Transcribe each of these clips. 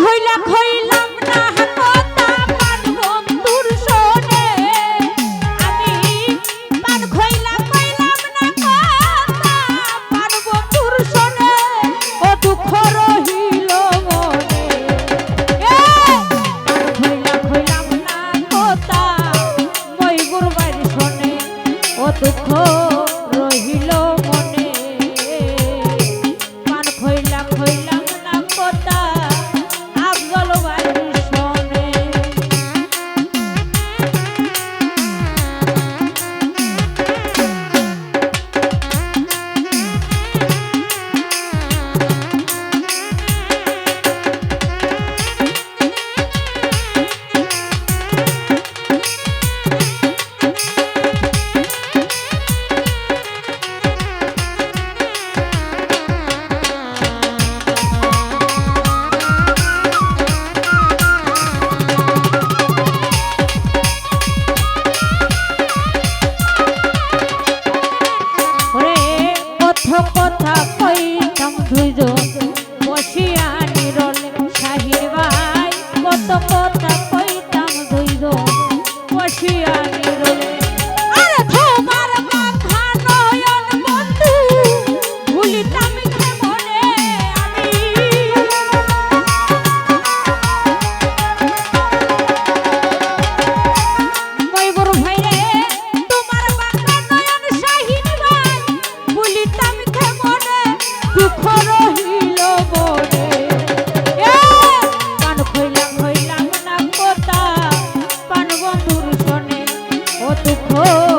খইলা খইলাম না কথা পান বন্ধুর শোনে। আমি পান খইলা খইলাম না কথা পান বন্ধুর শোনে। ও দুঃখ রহিল মনে। এ খইলা খইলাম না কথা, মই গুরবার শোনে। ও দুঃখ yeah. দুঃখ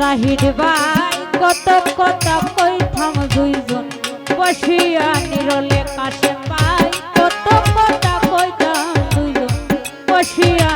জাহিদ ভাই, কত কথা কইতাম দুইজন। বসিয়া নিরলে কাশে পাই, কত কথা কইতাম দুইজন। বসিয়া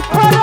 to.